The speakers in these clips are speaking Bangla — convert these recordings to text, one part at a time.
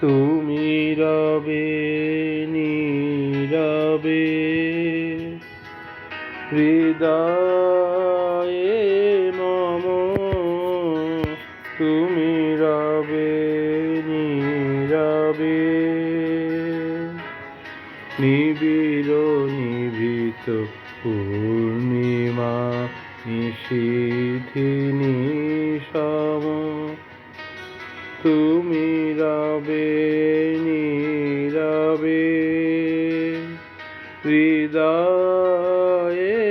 তুমি রবে নীরবে হৃদয়ে নিবিড় নিভৃত পূর্ণিমা নিষিধিনি সম। তুমি রবে নীরবে হৃদয়ে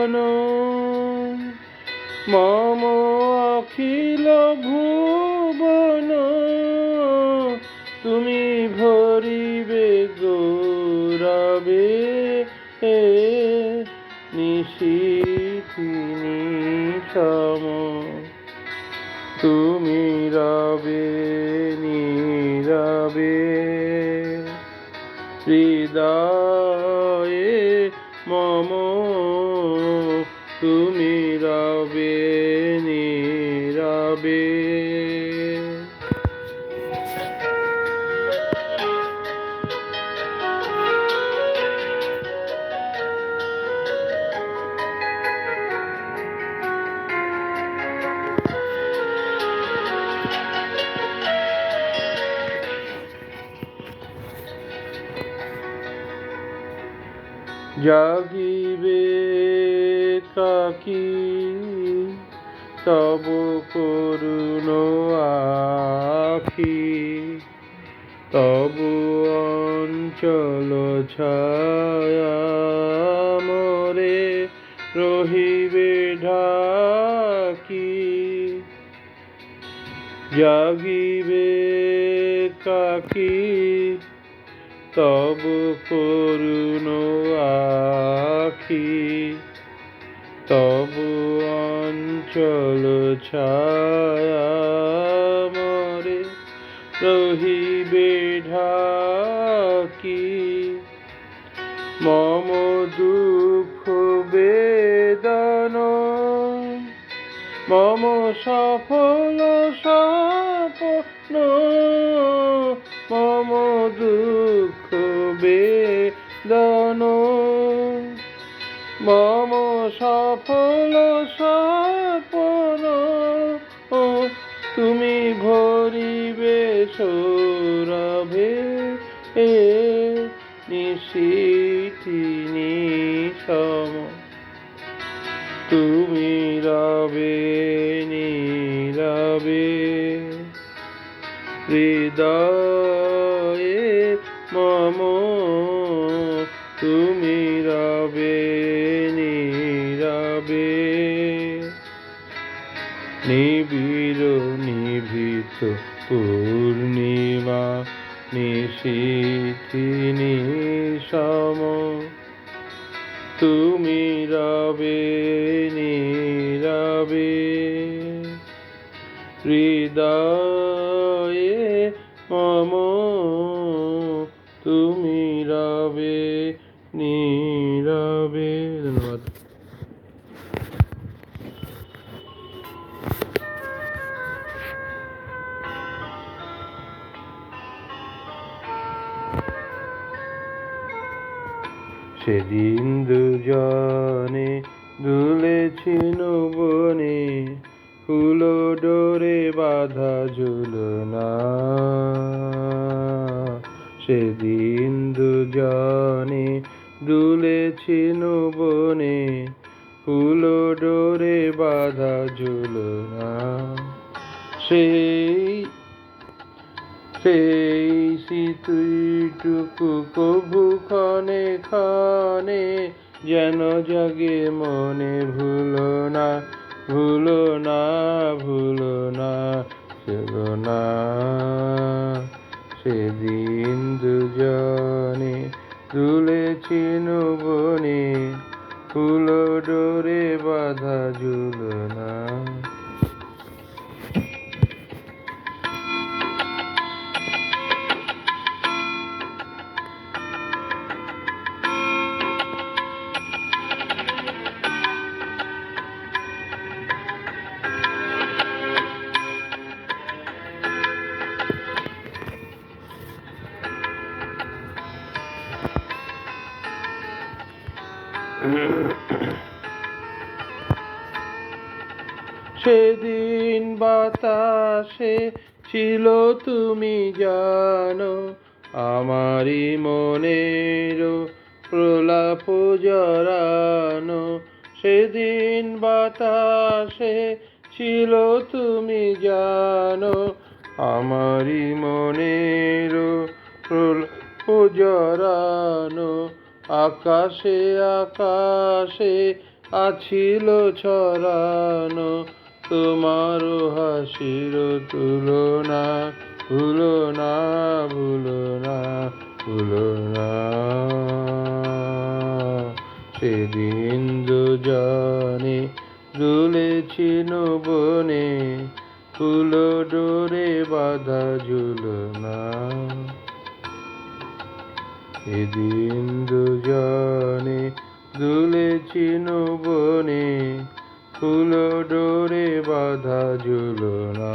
যৌবন মম অখিল ভুবন। তুমি ভরিবে গৌরবে হে নিশীথিনী সম। তুমি রবে নীরবে। হৃদয়ে জাগিবে কাকি তব করুণ আখি, তব অঞ্চল ছায়া মরে রহিবে ঢাকি, জাগিবে কাকি, তব করুণ আখি, তব ছায়া মরে রহিবে ঢাকি। মম দুঃখ বেদন, মম সফল স্বপ্ন মম দুঃখ বেদন, মম সফল স্বপ্ন তুমি ভরিবে সৌরভে এ নিশীথিনী সম তুমি রবে নীরবে হৃদয়ে মম তুমি পূর্ণিমা নিশীথিনী সম তুমি রবে নীরবে হৃদয়ে মম। তুমি রবে নীরবে। ধন্যবাদ। সেদিন দুজনে দুলেছিল বনে ফুল ডোরে বাধা ঝুলনা। সেদিন দুজনে দুলেছিল বনে ফুল ডোরে বাধা ঝুলনা। সেই সেই স্মৃতিটুকু কবু খনে খনে যেন জাগে মনে ভুলো না ভুলো না ভুলো না। সেদিন বাতাসে ছিল তুমি জানো, আমারই মনের প্রলাপ জরানো সেদিন বাতাসে ছিল তুমি জানো, আমারই মনের প্রলাপ জরানো আকাশে আকাশে আছিল ছড়ানো তোমার হাসির তুলনা। ভুলো না ভুলো না ভুলো না। সেদিন দুজনে দুলেছি বনে ফুল ডোরে বাধা ঝুলনা এদিন দুজনে দুলেছি বনে ফুল ডোরে বাধা ঝুলনা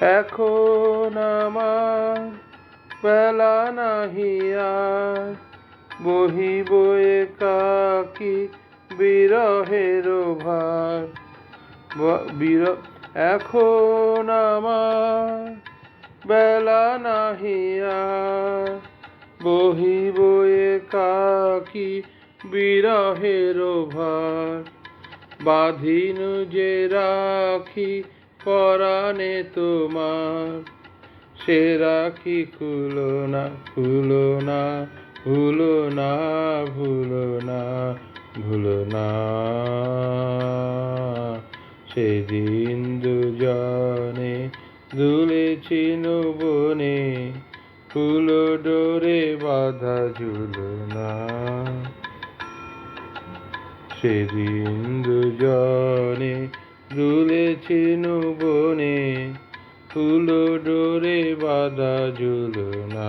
এখন আমার বেলা নাহি আর। বহিব একাকি বিরহের ভার। বির, এখন আমার বেলা নাহি আর। বহিব একাকি বিরহের ভার। বাঁধিন যে রাখি পরাণে তোমার। সে রাখি খুলো না খুলো না ভুলো না ভুলো না ভুলো না। সেদিন দুজনে দুলেছি বনে ফুল ডোরে বাধা ঝুলনা সেদিন দুজনে দুলেছি বনে ফুল ডোরে বাধা ঝুলনা